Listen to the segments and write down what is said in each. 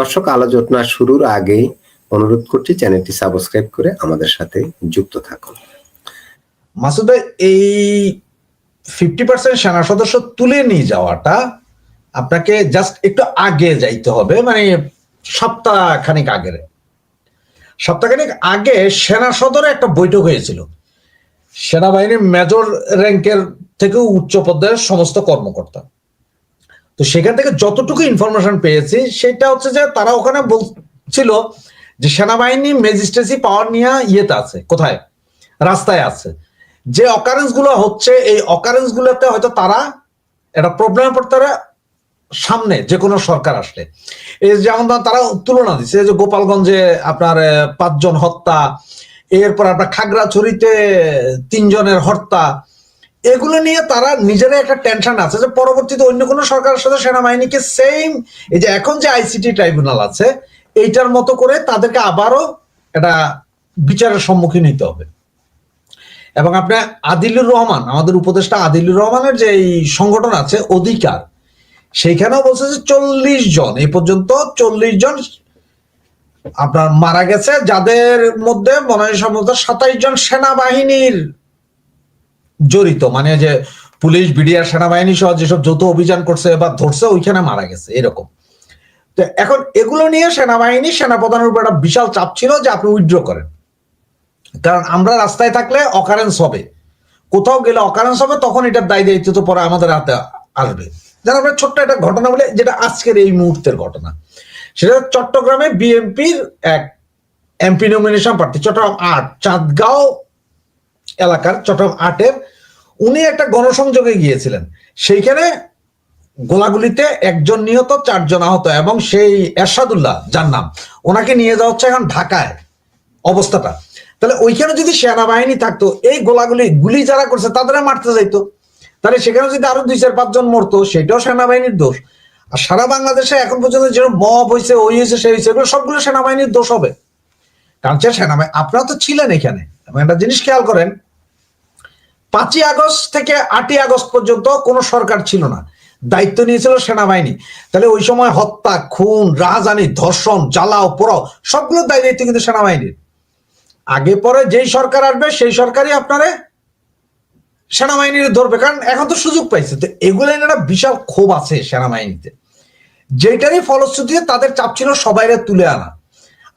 দর্শক আলোচনা শুরুর আগেই অনুরোধ করছি চ্যানেলটি সাবস্ক্রাইব করে আমাদের সাথে যুক্ত থাকুন। মাসুদ ভাই, এই ফিফটি পার্সেন্ট সেনা সদস্য তুলে নিয়ে যাওয়াটা আপনাকে জাস্ট একটু আগে যাইতে হবে মানে সপ্তাহ খানিক আগের। সপ্তাহখানিক আগে সেনা সদরে একটা বৈঠক হয়েছিল। সেনাবাহিনীর মেজর র্যাঙ্কের থেকেও উচ্চ পর্যায়ের সমস্ত কর্মকর্তা। তো সেখান থেকে যতটুকু ইনফরমেশন পেয়েছি, সেটা হচ্ছে যে তারা ওখানে বলছিল যে সেনাবাহিনী ম্যাজিস্ট্রেসি পাওয়ার নিয়ে ইয়েতে আছে, কোথায়? রাস্তায় আছে। যে অকারেন্সগুলো হচ্ছে, এই অকারেন্স গুলোতে হয়তো তারা একটা প্রবলেমে পড়তে সামনে, যে কোনো সরকার আসলে। এই যেমন তারা তুলনা দিচ্ছে যে গোপালগঞ্জে আপনার পাঁচজন হত্যা, এরপর আপনার খাগড়াছড়িতে তিনজনের হত্যা এগুলো নিয়ে তারা নিজেরা একটা টেনশন আছে যে পরবর্তীতে অন্য কোনো সরকারের সাথে সেনাবাহিনীকে সেম এই যে এখন যে আইসিটি ট্রাইব্যুনাল আছে, এইটার মতো করে তাদেরকে আবারও এটা বিচারের সম্মুখীন হতে হবে। এবং আপনার আদিলুর রহমান, আমাদের উপদেষ্টা আদিলুর রহমানের যে এই সংগঠন আছে, অধিকার, সেইখানেও বলছে যে চল্লিশ জন, এই পর্যন্ত চল্লিশ জন আপনার মারা গেছে, যাদের মধ্যে মনে হয় সম্ভবত সাতাইশ জন সেনাবাহিনীর জড়িত মানে যে পুলিশ, বিডিআর, সেনাবাহিনী সহ যেসব যৌথ অভিযান করছে বা ধরছে, ওইখানে মারা গেছে, এরকম। তো এখন এগুলো নিয়ে সেনাবাহিনী, সেনাপ্রধানের উপর একটা বিশাল চাপ ছিল যে আপনি উইথড্র করেন। কারণ আমরা রাস্তায় থাকলে অকারেন্স হবে। কোথাও গেলে অকারেন্স হবে, তখন এটার দায় দায়িত্ব তো পরে আমাদের হাতে আসবে। যেন আমরা ছোট্ট একটা ঘটনা বলে, যেটা আজকের এই মুহূর্তের ঘটনা। সেটা চট্টগ্রামে বিএনপির এক এমপি নমিনেশন প্রার্থী, চট্টগ্রাম আট, চাঁদগাঁও এলাকার চট্টগ্রাম আটের, উনি একটা গণসংযোগে গিয়েছিলেন। সেইখানে গোলাগুলিতে একজন নিহত, চারজন আহত এবং সেই এরশাদুল্লাহ, যার নাম, ওনাকে নিয়ে যাওয়া হচ্ছে এখন ঢাকায় অবস্থাটা। তাহলে ওইখানে যদি সেনাবাহিনী থাকতো, এই গোলাগুলি গুলি যারা করছে, তাদের মারতে যাইতো। তাহলে সেখানে যদি আরও দুই চার পাঁচজন মরতো, সেটাও সেনাবাহিনীর দোষ। আর সারা বাংলাদেশে এখন পর্যন্ত যেরকম মব হয়েছে ওই হয়েছে সেই হয়েছে এগুলো সবগুলো সেনাবাহিনীর দোষ হবে। কারণ সেনাবাহিনী, আপনারা তো ছিলেন এখানে। একটা জিনিস খেয়াল করেন পাঁচই আগস্ট থেকে আটই আগস্ট পর্যন্ত কোনো সরকার ছিল না। দায়িত্ব নিয়েছিল সেনাবাহিনী। তাহলে ওই সময় হত্যা, খুন, রাহাজানি, ধর্ষণ, জ্বালাও, পোড়াও সবগুলো দায়িত্ব কিন্তু সেনাবাহিনীর। আগে পরে যেই সরকার আসবে, সেই সরকারই আপনারে সেনাবাহিনীর ধরবে। কারণ এখন তো সুযোগ পাইছে। তো এগুলো একটা বিশাল ক্ষোভ আছে সেনাবাহিনীতে। যেটারই ফলশ্রুতিতে তাদের চাপ ছিল সবাইরে তুলে আনা।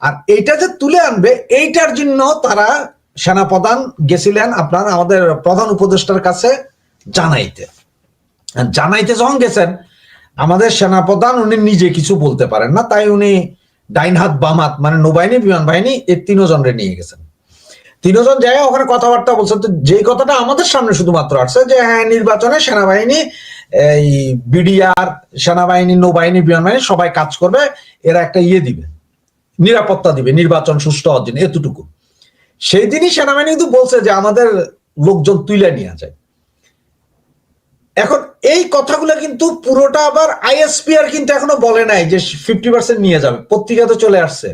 আর এইটা যে তুলে আনবে, এইটার জন্য তারা সেনাপ্রধান গেছিলেন আপনার আমাদের প্রধান উপদেষ্টার কাছে জানাইতে। জানাইতে যখন গেছেন, আমাদের সেনাপ্রধান উনি নিজে কিছু বলতে পারেন না, তাই উনি ডাইন হাত মানে নৌবাহিনী, বিমান বাহিনী, এই তিনজনরে নিয়ে গেছেন। তিনজন জায়গায় ওখানে কথাবার্তা বলছেন, তো যেই কথাটা আমাদের সামনে শুধুমাত্র আসছে যে হ্যাঁ নির্বাচনে সেনাবাহিনী, এই বিডিআর, সেনাবাহিনী, নৌবাহিনী, বিমান বাহিনী, সবাই কাজ করবে, এরা একটা ইয়ে দিবে, নিরাপত্তা দিবে, নির্বাচন সুষ্ঠু হওয়ার জন্য, এতটুকু। সেই দিনই সেনাবাহিনী কিন্তু বলছে যে আমাদের লোকজন তুলে নিয়ে যায়। এখন এই কথাগুলো কিন্তু পুরোটা আবার আইএসপিআর কিন্তু এখনও বলে নাই যে ফিফটি পার্সেন্ট নিয়ে যাবে। পত্রিকাতে চলে আসছে।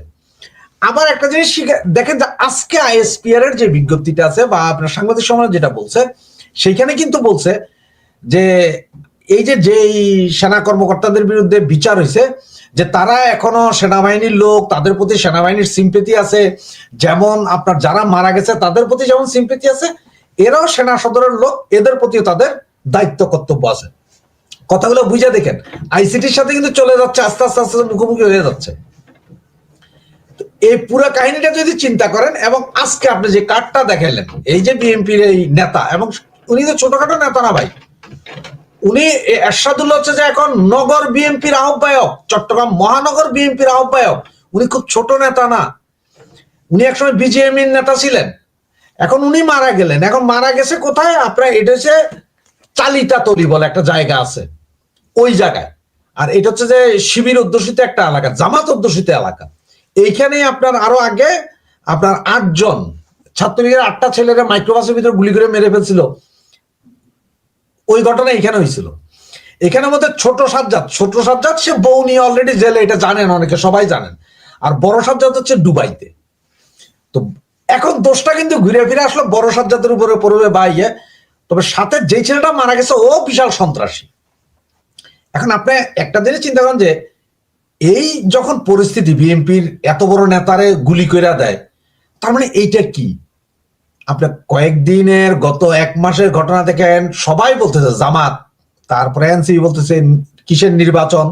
আবার একটা জিনিস দেখেন যে আজকে আইএসপিআর এর যে বিজ্ঞপ্তিটা আছে বা আপনার সাংবাদিক সমাজ যেটা বলছে, সেইখানে কিন্তু বলছে যে এই যে যেই সেনা কর্মকর্তাদের বিরুদ্ধে বিচার হয়েছে যে তারা এখনও সেনাবাহিনীর লোক, তাদের প্রতি সেনাবাহিনীর সিম্পেতি আছে। যেমন আপনার যারা মারা গেছে, তাদের প্রতি যেমন সিম্পেতি আছে, এরাও সেনা সদরের লোক, এদের প্রতিও তাদের দায়িত্ব, কর্তব্য আছে। কথাগুলো বুঝে দেখেন। আইসিটির সাথে কিন্তু চলে যাচ্ছে, আস্তে আস্তে আস্তে মুখোমুখি হয়ে যাচ্ছে। এই পুরো কাহিনীটা যদি চিন্তা করেন, এবং আজকে আপনি যে কার্ডটা দেখাইলেন এই যে বিএনপির এই নেতা, এবং উনি তো ছোটখাটো নেতা না ভাই। উনি এরশাদুল্লাহ হচ্ছে যে এখন নগর বিএনপির আহ্বায়ক, চট্টগ্রাম মহানগর বিএনপির আহ্বায়ক। উনি খুব ছোট নেতা না। উনি একসময় বিজেএমির নেতা ছিলেন। এখন উনি মারা গেলেন। এখন মারা গেছে কোথায়? আপনার এটা হচ্ছে চালিতা তলি বলে একটা জায়গা আছে। ওই জায়গায়। আর এটা হচ্ছে যে শিবির অধ্যুষিত একটা এলাকা, জামাত অধ্যুষিত এলাকা। এইখানে আপনার আরও আগে আপনার আটজন, ছাত্রলীগের আটটা ছেলেরা মাইক্রোবাসের ভিতরে গুলি করে মেরে ফেলছিল। ওই ঘটনা এখানে হয়েছিল। এখানে আমাদের ছোট সাজ্জাদ ছোট সাজ্জাদ সে বউ নিয়ে অলরেডি জেলে, এটা জানেন অনেকে, সবাই জানেন। আর বড় সাজ্জাদ হচ্ছে দুবাইতে তো এখন দোষটা কিন্তু ঘুরে ফিরে আসলো, বড় সাজ্জাদের উপরে পড়বে বা ইয়ে। তবে সাথে যে ছেলেটা মারা গেছে, ও বিশাল সন্ত্রাসী। এখন আপনি একটা জিনিস চিন্তা করেন যে, এই যখন পরিস্থিতি বিএনপির এত বড় নেতারে গুলি করে দেয়, তার মানে এইটা কি? আপনার কয়েকদিনের, গত এক মাসের ঘটনা দেখেন, সবাই বলতেছে, জামাত, তারপরে এনসিপি বলতেছে, কিসের নির্বাচন?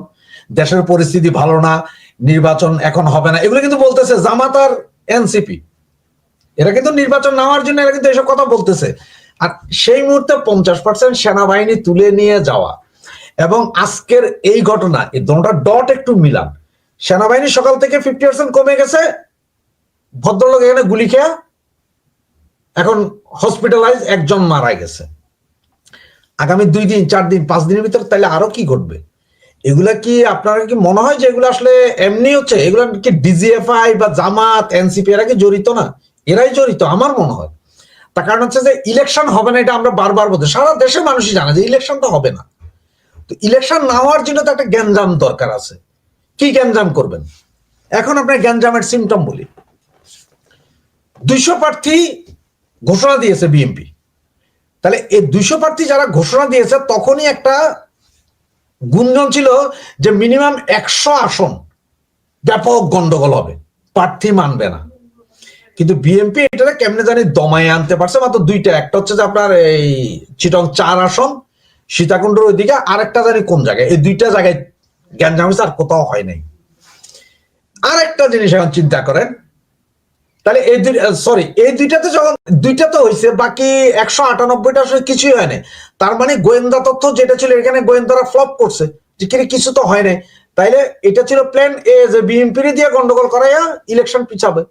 দেশের পরিস্থিতি ভালো না, নির্বাচন এখন হবে না। এগুলো কিন্তু বলতেছে, জামাত আর এনসিপি। এরা কিন্তু নির্বাচন নেওয়ার জন্য এরা কিন্তু এসব কথা বলতেছে। আর সেই মুহূর্তে পঞ্চাশ পার্সেন্ট সেনাবাহিনী তুলে নিয়ে যাওয়া এবং আজকের এই ঘটনা, এই দোনোটা ডট একটু মিলান। সেনাবাহিনী সকাল থেকে ফিফটি পার্সেন্ট কমে গেছে, ভদ্রলোক এখানে গুলি খেয়া এখন হসপিটালাইজ একজন মারা গেছে। আগামী দুই দিন, চার দিন, পাঁচ দিনের ভিতরে তাহলে আরও কি ঘটবে? এগুলা কি আপনার কি মনে হয় যে এগুলো আসলে এমনি হচ্ছে? এগুলা কি ডিজিএফআই বা জামাত এনসিপি এরা কি জড়িত না? এরাই জড়িত, আমার মনে হয়। তার কারণ হচ্ছে যে ইলেকশন হবে না, এটা আমরা বারবার বলতে সারা দেশের মানুষই জানে যে ইলেকশনটা হবে না। তো ইলেকশন না হওয়ার জন্য তো একটা গ্যাঞ্জাম দরকার আছে। কি গ্যাঞ্জাম করবেন? এখন আপনার গ্যাঞ্জামের সিমটম বলি। দুইশো প্রার্থী ঘোষণা দিয়েছে বিএনপি। তাহলে এই দুইশো প্রার্থী যারা ঘোষণা দিয়েছে, তখনই একটা গুঞ্জন ছিল যে মিনিমাম একশো আসন ব্যাপক গন্ডগোল হবে, প্রার্থী মানবে না। কিন্তু বিএনপি এটা কেমনে জানি দমায় আনতে পারছে, মাত্র দুইটা। একটা হচ্ছে যে আপনার এই চিটং চার আসন, সীতাকুণ্ডের ওইদিকে আরেকটা জানি কোন জায়গায়, এই দুইটা জায়গায় গ্যাঞ্জাম হয়েছে আর কোথাও হয় নাই। আর একটা জিনিস এখন চিন্তা করেন তাহলে এই দুই সরি এই দুইটাতে যখন দুইটা তো হয়েছে বাকি একশো আটানব্বইটা আসলে কিছুই হয় নাই। তার মানে গোয়েন্দা তথ্য যেটা ছিল, এখানে গোয়েন্দারা ফ্লপ করছে। যে কিছু তো হয় নাই। তাইলে এটা ছিল প্ল্যান এ যে বিএনপি দিয়ে গন্ডগোল করাইয়া ইলেকশন পিছাবে।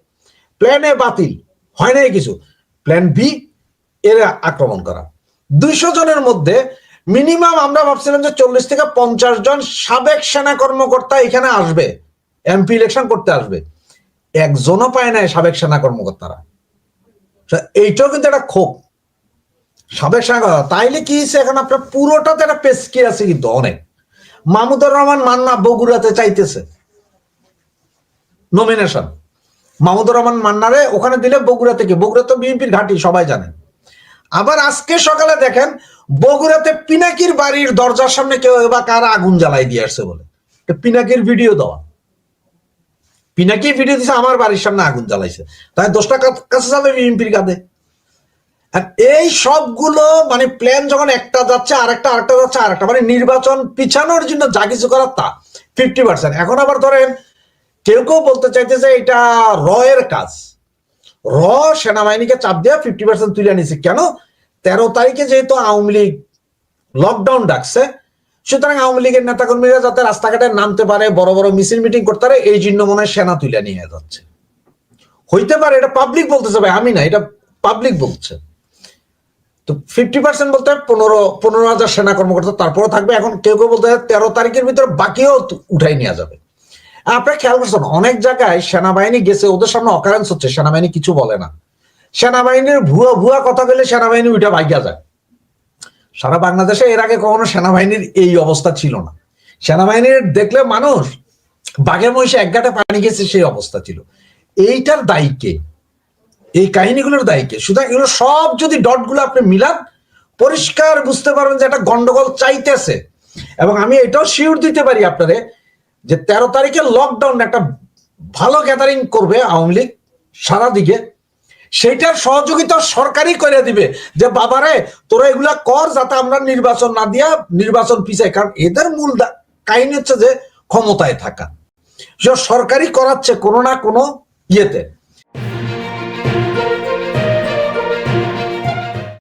প্ল্যান এ বাতিল। হয় নাই কিছু। প্ল্যান বি এর আক্রমণ করা। দুইশো জনের মধ্যে মিনিমাম আমরা ভাবছিলাম যে চল্লিশ থেকে পঞ্চাশ জন সাবেক সেনা কর্মকর্তা এখানে আসবে। এমপি ইলেকশন করতে আসবে। একজনও পায় নাই সাবেক সেনা কর্মকর্তারা। এইটাও কিন্তু একটা ক্ষোভ। সাবেক সেনা। তাইলে কি হয়েছে এখন আপনার পুরোটাতে একটা পেস্কি আছে কিন্তু অনেক। মাহমুদুর রহমান মান্না বগুড়াতে চাইতেছে। নমিনেশন মাহমুদুর রহমান মান্নারে ওখানে দিলে বগুড়া থেকে, বগুড়া তো বিএনপির ঘাঁটি, সবাই জানেন আবার আজকে সকালে দেখেন, বগুড়াতে পিনাকির বাড়ির দরজার সামনে কেউ এবার কারা আগুন জ্বালাই দিয়ে আসছে বলে। পিনাকির ভিডিও দেওয়া। পিনাকি ভিডিও দিছে, আমার বাড়ির সামনে আগুন জ্বালাইছে। তাই দশটা কাছে যাবে বিএনপির কাঁধে। আর এই সবগুলো মানে প্ল্যান যখন একটা যাচ্ছে আর আরেকটা আরেকটা যাচ্ছে, আরেকটা। মানে নির্বাচন পিছানোর জন্য যা কিছু করার তা ফিফটি পার্সেন্ট এখন আবার ধরেন, কেউ কেউ বলতে চাইতেছে এটা র এর কাজ। র সেনাবাহিনীকে চাপ দিয়ে ফিফটি পার্সেন্ট তুলে নিছে। কেন? তেরো তারিখে যেহেতু আওয়ামী লীগ লকডাউন ডাকছে সুতরাং আওয়ামী লীগের নেতাকর্মীরা যাতে রাস্তাঘাটে নামতে পারে, বড় বড় মিছিল মিটিং করতে পারে, এই জন্য মনে হয় সেনা তুলে নিয়ে যাচ্ছে। হইতে পারে, এটা পাবলিক বলতেছে ভাই, আমি না, এটা পাবলিক বলছে। তো ফিফটি পার্সেন্ট বলতে পনেরো পনেরো হাজার সেনা কর্মকর্তা তারপরে থাকবে। এখন কেউ কেউ বলতে তেরো তারিখের ভিতরে বাকিও উঠাই নেওয়া যাবে। আপনারা খেয়াল করছেন, অনেক জায়গায় সেনাবাহিনী গেছে, ওদের সামনে অকারেন্স হচ্ছে, সেনাবাহিনী কিছু বলে না। সেনাবাহিনীর ভুয়া ভুয়া কথা বলে সেনাবাহিনী উঠে ভাইগা যায়। সারা বাংলাদেশে এর আগে কখনো সেনাবাহিনীর এই অবস্থা ছিল না। সেনাবাহিনীর দেখলে মানুষ বাঘের মহিষে এক গাঁটে পানি গেছে সেই অবস্থা ছিল। এইটার দায়ী কে এই কাহিনীগুলোর দায়ী সুতরাং এগুলো সব যদি ডটগুলো আপনি মিলান, পরিষ্কার বুঝতে পারবেন যে একটা গন্ডগোল চাইতেছে। এবং আমি এটাও শিওর দিতে পারি আপনারে যে তেরো তারিখে লকডাউন একটা ভালো গ্যাদারিং করবে আওয়ামী লীগ সারা সেইটার সহযোগিতা সরকারই করে দিবে। যে, বাবারে, তোরা এগুলা কর যাতে আমরা নির্বাচন না দিয়া নির্বাচন পিছাই। কারণ এদের মূল কাহিনী হচ্ছে যে, ক্ষমতায় থাকা। সরকারি করাচ্ছে কোনো না কোনো ইয়েতে।